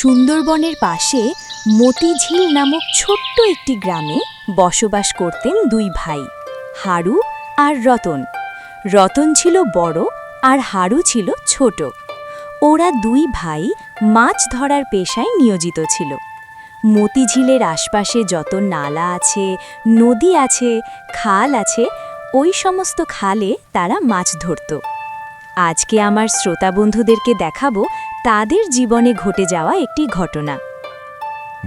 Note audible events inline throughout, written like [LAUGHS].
সুন্দরবনের পাশে মতিঝিল নামক ছোট্ট একটি গ্রামে বসবাস করতেন দুই ভাই, হারু আর রতন। রতন ছিল বড় আর হারু ছিল ছোট। ওরা দুই ভাই মাছ ধরার পেশায় নিয়োজিত ছিল। মতিঝিলের আশপাশে যত নালা আছে, নদী আছে, খাল আছে, ওই সমস্ত খালে তারা মাছ ধরত। আজকে আমার শ্রোতা বন্ধুদেরকে দেখাবো তাদের জীবনে ঘটে যাওয়া একটি ঘটনা।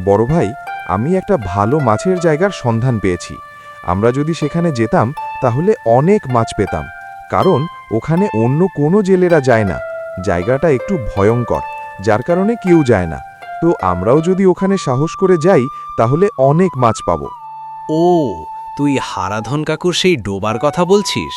বড় ভাই আমি একটা ভালো মাছের জায়গার সন্ধান পেয়েছি। আমরা যদি সেখানে যেতাম তাহলে অনেক মাছ পেতাম। কারণ ওখানে অন্য কোনো জেলেরা যায় না। জায়গাটা একটু ভয়ঙ্কর যার কারণে কেউ যায় না। তো আমরাও যদি ওখানে সাহস করে যাই তাহলে অনেক মাছ পাবো। ও তুই হারাধন কাকুর সেই ডোবার কথা বলছিস?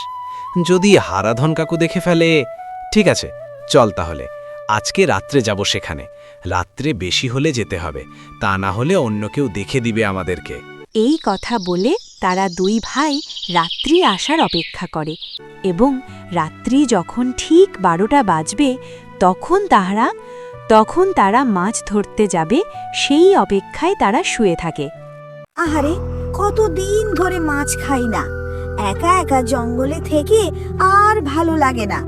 যদি হারাধন কাকু দেখে ফেলে ঠিক আছে চল তাহলে। আজকে রাত্রে যাব সেখানে। রাত্রে বেশি হলে যেতে হবে। তা না হলে অন্য কেউ দেখে দিবে আমাদেরকে। এই কথা বলে তারা দুই ভাই রাত্রি আসার অপেক্ষা করে এবং রাত্রি যখন ঠিক বারোটা বাজবে তখন তাহারা তখন তারা মাছ ধরতে যাবে সেই অপেক্ষায় তারা শুয়ে থাকে। আহারে কতদিন ধরে মাছ খাই না। একা একা জঙ্গলে থেকে আর ভালো লাগে না।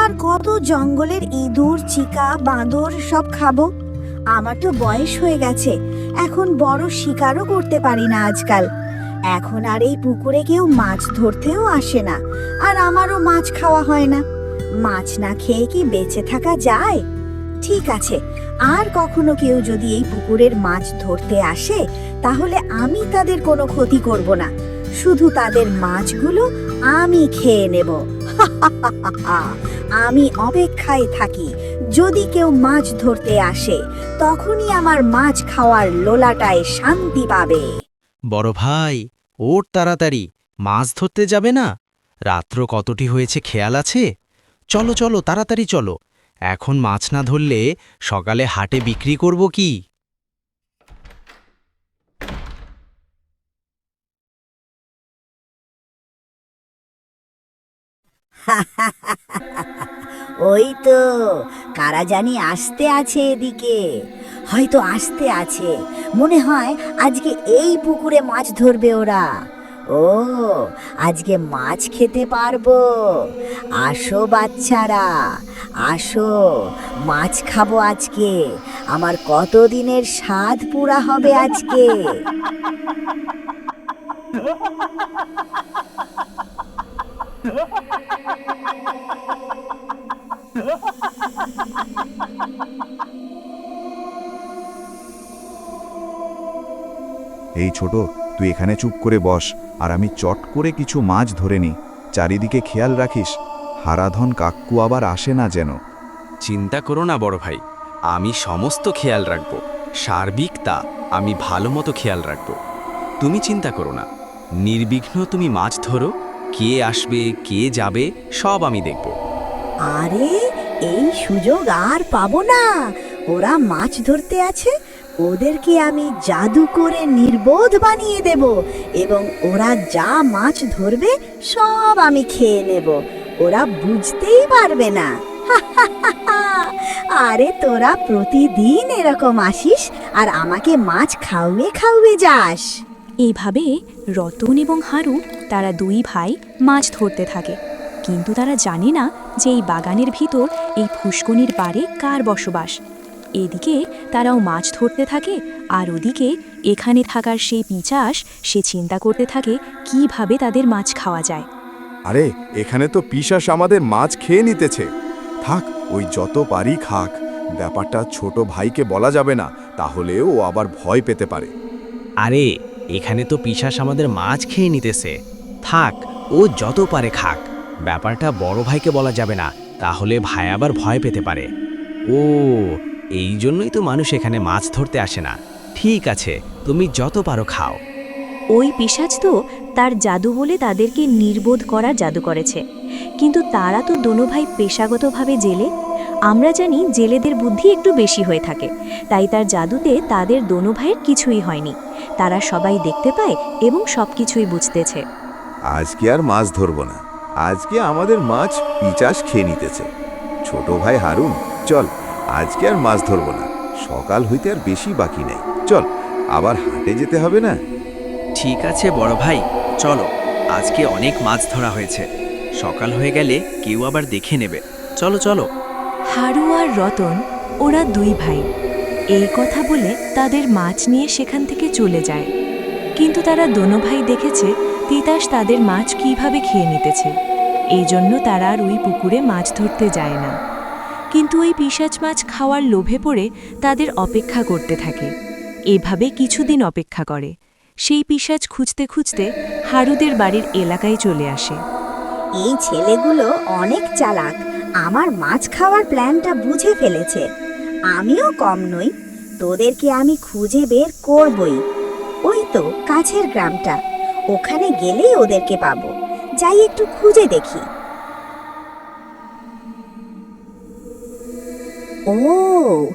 আর কত জঙ্গলের ইঁদুর, চিকা, বাঁদর সব খাব? আমার তো বয়স হয়ে গেছে, এখন বড় শিকারও করতে পারি না আজকাল। এখন আর এই পুকুরে কেউ মাছ ধরতেও আসে না, আর আমারও মাছ খাওয়া হয় না। মাছ না খেয়ে কি বেঁচে থাকা যায়? ঠিক আছে, আর কখনো কেউ যদি এই পুকুরের মাছ ধরতে আসে, তাহলে আমি তাদের কোনো ক্ষতি করব না। শুধু তাদের মাছগুলো আমি খেয়ে নেব। [LAUGHS] আমি অপেক্ষায় থাকি, যদি কেউ মাছ ধরতে আসে, তখনই আমার মাছ খাওয়ার লোলাটায় শান্তি পাবে। বড় ভাই ওর তাড়াতাড়ি, মাছ ধরতে যাবে না? রাত্র কতটি হয়েছে খেয়াল আছে? চলো চলো, তাড়াতাড়ি চলো। এখন মাছ না ধরলে সকালে হাটে বিক্রি করব কি? [LAUGHS] ওই তো, কারা জানি আসতে আছে এদিকে। হয়তো আসতে আছে। মনে হয় আজকে এই পুকুরে মাছ ধরবে ওরা। ও, আজকে মাছ খেতে পারব। আসো বাচ্চারা, আসো, মাছ খাব আজকে। আমার কতদিনের স্বাদ পুরা হবে আজকে। [LAUGHS] এই ছোট, তুই এখানে চুপ করে বস, আর আমি চট করে কিছু মাছ ধরে নি চারিদিকে খেয়াল রাখিস, হারাধন কাক্কু আবার আসে না যেন। চিন্তা করো না, বড় ভাই। আমি সমস্ত খেয়াল রাখব। সার্বিক তা আমি ভালো মতো খেয়াল রাখব। তুমি চিন্তা করো না। নির্বিঘ্ন তুমি মাছ ধরো কে আসবে কে যাবে সব আমি দেখব। আরে এই সুযোগ আর পাবো না। ওরা মাছ ধরতে আছে ওদেরকে আমি জাদু করে নির্বোধ বানিয়ে দেব এবং ওরা যা মাছ ধরবে সব আমি খেয়ে নেব। ওরা বুঝতেই পারবে না। [LAUGHS] আরে তোরা প্রতিদিন এরকম আসিস আর আমাকে মাছ খাওয়ে খাওয়ে যাস। এভাবে রতন এবং হারু তারা দুই ভাই মাছ ধরতে থাকে। কিন্তু তারা জানে না যে এই বাগানের ভিতর এই ফুসকনির পাড়ে কার বসবাস। এদিকে তারাও মাছ ধরতে থাকে আর ওদিকে এখানে থাকার সেই পিচাস সে চিন্তা করতে থাকে কীভাবে তাদের মাছ খাওয়া যায়। আরে এখানে তো পিসাস আমাদের মাছ খেয়ে নিতেছে। থাক ওই যত পারি খাক। ব্যাপারটা ছোট ভাইকে বলা যাবে না তাহলে ও আবার ভয় পেতে পারে। আরে এখানে তো পিসাস আমাদের মাছ খেয়ে নিতেছে। থাক, ও যত পারে খাক। ব্যাপারটা বড় ভাইকে বলা যাবে না, তাহলে ভাই আবার ভয় পেতে পারে। ও, এই জন্যই তো মানুষ এখানে মাছ ধরতে আসে না। ঠিক আছে, তুমি যত পারো খাও। ওই পিসাজ তো তার জাদু বলে তাদেরকে নির্বোধ করার জাদু করেছে। কিন্তু তারা তো দোনো ভাই পেশাগতভাবে জেলে। আমরা জানি জেলেদের বুদ্ধি একটু বেশি হয়ে থাকে, তাই তার জাদুতে তাদের দোনো ভাইয়ের কিছুই হয়নি। তারা সবাই দেখতে পায় এবং সব কিছুই বুঝতেছে। আজকে আর মাছ ধরবো না। আজকে আমাদের মাছ পিচাস খেয়ে নিতেছে। ছোট ভাই হারুন চল আজকে আর মাছ ধরবো না। সকাল হইতে আর বেশি বাকি নেই। চল আবার হাটে যেতে হবে না? ঠিক আছে বড় ভাই চলো আজকে অনেক মাছ ধরা হয়েছে। সকাল হয়ে গেলে কেউ আবার দেখে নেবে। চলো চলো। হারু আর রতন ওরা দুই ভাই। এই কথা বলে তাদের মাছ নিয়ে সেখান থেকে চলে যায়। কিন্তু তারা দোনো ভাই দেখেছে তিতাস তাদের মাছ কীভাবে খেয়ে নিতেছে? এই জন্য তারা আর ওই পুকুরে মাছ ধরতে যায় না। কিন্তু ওই পিসাচ মাছ খাওয়ার লোভে পড়ে তাদের অপেক্ষা করতে থাকে। এভাবে কিছুদিন অপেক্ষা করে। সেই পিসাচ খুঁজতে খুঁজতে হারুদের বাড়ির এলাকায় চলে আসে। এই ছেলেগুলো অনেক চালাক। আমার মাছ খাওয়ার প্ল্যানটা বুঝে ফেলেছে। আমিও কম নই। তোদেরকে আমি খুঁজে বের করবই। ওই তো কাছের গ্রামটা। ওখানে গেলেই ওদেরকে পাবো। যাই একটু খুঁজে দেখি। ও,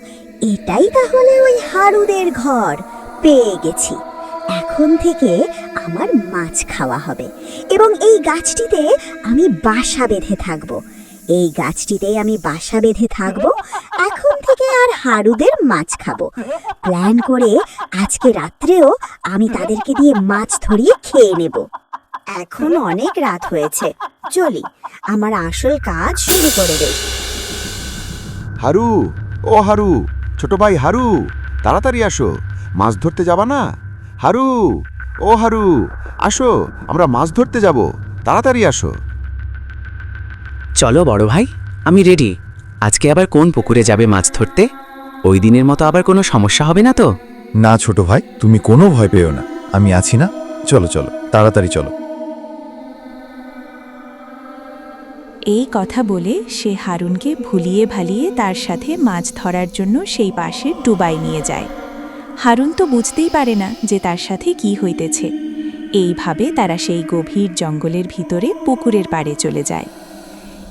এটাই তাহলে ওই হারুদের ঘর। পেয়ে গেছি। এখন থেকে আমার মাছ খাওয়া হবে। এবং এই গাছটিতে আমি বাসা বেঁধে থাকব। এই গাছটিতেই আমি বাসা বেঁধে থাকব। এখন আর হারুদের মাছ খাব। প্ল্যান করে আজকে রাত্রেও আমি তাদেরকে দিয়ে মাছ ধরিয়ে খেয়ে নেব। এখন অনেক রাত হয়েছে। চলি আমার আসল কাজ শুরু করে দেই। হারু ও হারু ছোট ভাই হারু তাড়াতাড়ি আসো। মাছ ধরতে যাবা না? হারু ও হারু আসো আমরা মাছ ধরতে যাব। তাড়াতাড়ি আসো। চলো বড় ভাই আমি রেডি আজকে আবার কোন পুকুরে যাবে মাছ ধরতে? ওই দিনের মতো আবার কোনো সমস্যা হবে না তো? না ছোট ভাই তুমি কোনো ভয় পেও না। আমি আছি না? চলো চলো তাড়াতাড়ি চলো। এই কথা বলে সে হারুনকে ভুলিয়ে ভালিয়ে তার সাথে মাছ ধরার জন্য সেই পাশে ডুবাই নিয়ে যায়। হারুন তো বুঝতেই পারে না যে তার সাথে কি হইতেছে। এইভাবে তারা সেই গভীর জঙ্গলের ভিতরে পুকুরের পাড়ে চলে যায়।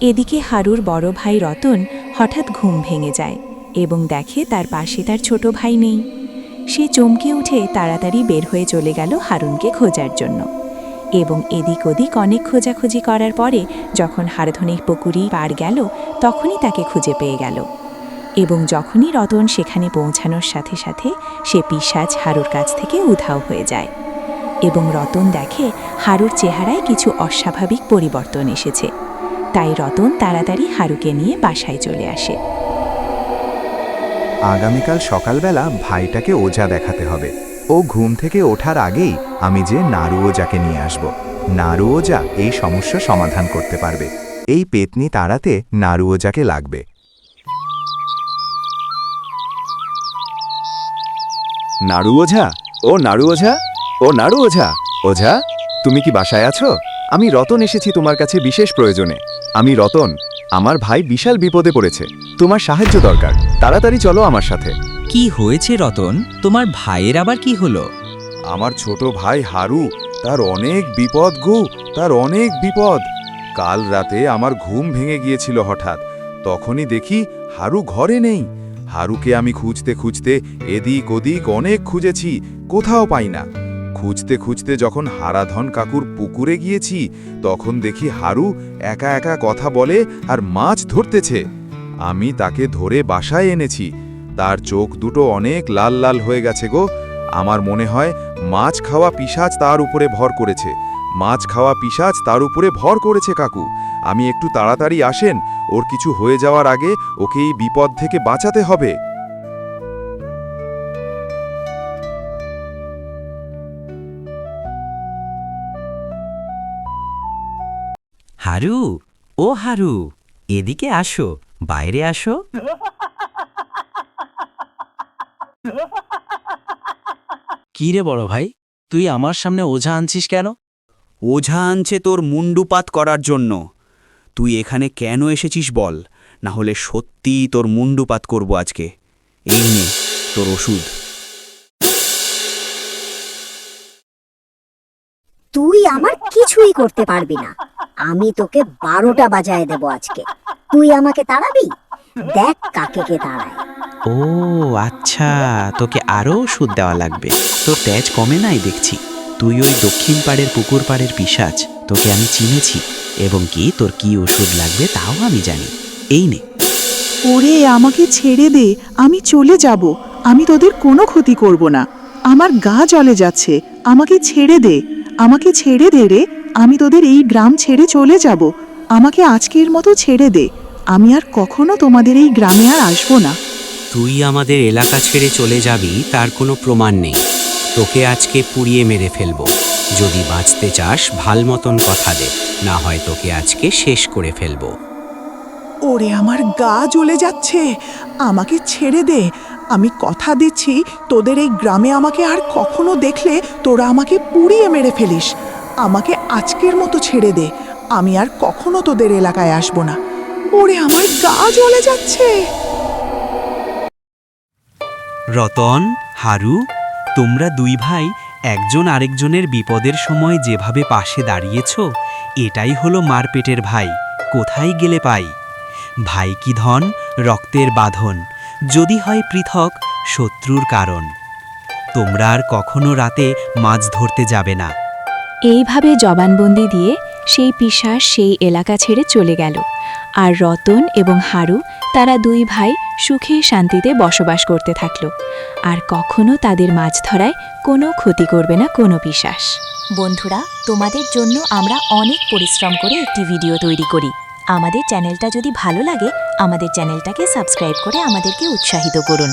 এদিকে হারুর বড় ভাই রতন হঠাৎ ঘুম ভেঙে যায় এবং দেখে তার পাশে তার ছোট ভাই নেই। সে চমকে উঠে তাড়াতাড়ি বের হয়ে চলে গেল হারুনকে খোঁজার জন্য এবং এদিক ওদিক অনেক খোঁজাখুঁজি করার পরে যখন হারধনিক পুকুরি পার গেল, তখনই তাকে খুঁজে পেয়ে গেল এবং যখনই রতন সেখানে পৌঁছানোর সাথে সাথে সে পিসাজ হারুর কাছ থেকে উধাও হয়ে যায় এবং রতন দেখে হারুর চেহারায় কিছু অস্বাভাবিক পরিবর্তন এসেছে। তাই রতন তাড়াতাড়ি হারুকে নিয়ে বাসায় চলে আসে। আগামীকাল সকালবেলা ভাইটাকে ওজা দেখাতে হবে। ও ঘুম থেকে ওঠার আগেই আমি যে নাড়ু ওজাকে নিয়ে আসব। নাড়ু ওজা এই সমস্যা সমাধান করতে পারবে। এই পেতনি তাড়াতে নাড়ু ওজাকে লাগবে। নাড়ু ওঝা? ও নাড়ু ওঝা? ও নাড়ু ওঝা? ওঝা, তুমি কি বাসায় আছো? আমি রতন এসেছি তোমার কাছে বিশেষ প্রয়োজনে। আমি রতন আমার ভাই বিশাল বিপদে পড়েছে। তোমার সাহায্য দরকার। তাড়াতাড়ি চলো আমার সাথে। কি হয়েছে রতন? তোমার ভাইয়ের আবার কি হলো? আমার ছোট ভাই হারু তার অনেক বিপদ গো তার অনেক বিপদ। কাল রাতে আমার ঘুম ভেঙে গিয়েছিল হঠাৎ। তখনই দেখি হারু ঘরে নেই। হারুকে আমি খুঁজতে খুঁজতে এদিক ওদিক অনেক খুঁজেছি কোথাও পাই না। খুঁজতে খুঁজতে যখন হারাধন কাকুর পুকুরে গিয়েছি, তখন দেখি হারু একা একা কথা বলে আর মাছ ধরতেছে। আমি তাকে ধরে বাসায় এনেছি। তার চোখ দুটো অনেক লাল লাল হয়ে গেছে গো। আমার মনে হয় মাছ খাওয়া পিসাজ তার উপরে ভর করেছে। মাছ খাওয়া পিসাজ তার উপরে ভর করেছে কাকু। আমি একটু তাড়াতাড়ি আসেন, ওর কিছু হয়ে যাওয়ার আগে ওকে এই বিপদ থেকে বাঁচাতে হবে। হারু ও হারু এদিকে আসো বাইরে আসো। কি রে বড় ভাই তুই আমার সামনে ওঝা আনছিস কেন? ওঝা আনছে তোর মুন্ডুপাত করার জন্য। তুই এখানে কেন এসেছিস বল না হলে সত্যিই তোর মুন্ডুপাত করব আজকে। এই নে তোর ওষুধ। তুই আমার কিছুই করতে পারবি না। আমি তোকে বারোটা বাজায় দেব আজকে। তুই আমাকে তাড়াবি? দেখ কাকে কে তাড়ায়। ও আচ্ছা তোকে আরও ওষুধ দেওয়া লাগবে। তোর তেজ কমে নাই দেখছি। তুই ওই দক্ষিণ পাড়ের পুকুর পাড়ের পিসাজ তোকে আমি চিনেছি। এবং কি তোর কি ওষুধ লাগবে তাও আমি জানি। এই নে। ওরে আমাকে ছেড়ে দে। আমি চলে যাব। আমি তোদের কোনো ক্ষতি করব না। আমার গা জলে যাচ্ছে। আমাকে ছেড়ে দে। আমাকে ছেড়ে দে রে। আমি তোদের এই গ্রাম ছেড়ে চলে যাব। আমাকে আজকের মতো ছেড়ে দে। আমি আর কখনো তোমাদের এই গ্রামে আর আসব না। তুই আমাদের এলাকা ছেড়ে চলে যাবি তার কোনো প্রমাণ নেই। তোকে আজকে পুড়িয়ে মেরে ফেলব। যদি বাঁচতে চাস ভালো মতন কথা দে। না হয় তোকে আজকে শেষ করে ফেলব। ওরে আমার গা জ্বলে যাচ্ছে। আমাকে ছেড়ে দে। আমি কথা দিচ্ছি, তোদের এই গ্রামে আমাকে আর কখনো দেখলে তোরা আমাকে পুড়িয়ে মেরে ফেলিস। আমাকে আজকের মতো ছেড়ে দে, আমি আর কখনো তোদের এলাকায় আসব না। ওরে, আমার গা জ্বলে যাচ্ছে। রতন, হারু, তোমরা দুই ভাই একজন আরেকজনের বিপদের সময় যেভাবে পাশে দাঁড়িয়েছ, এটাই হলো মারপেটের ভাই, কোথায় গেলে পাই? ভাই কি ধন, রক্তের বাঁধন যদি হয় পৃথক শত্রুর কারণ। তোমরা আর কখনো রাতে মাছ ধরতে যাবে না। এইভাবে জবানবন্দি দিয়ে সেই পিশাচ সেই এলাকা ছেড়ে চলে গেল। আর রতন এবং হারু তারা দুই ভাই সুখে শান্তিতে বসবাস করতে থাকল। আর কখনো তাদের মাছ ধরায় কোনো ক্ষতি করবে না কোনো পিশাস বন্ধুরা তোমাদের জন্য আমরা অনেক পরিশ্রম করে একটি ভিডিও তৈরি করি। আমাদের চ্যানেলটা যদি ভালো লাগে আমাদের চ্যানেলটাকে সাবস্ক্রাইব করে আমাদেরকে উৎসাহিত করুন।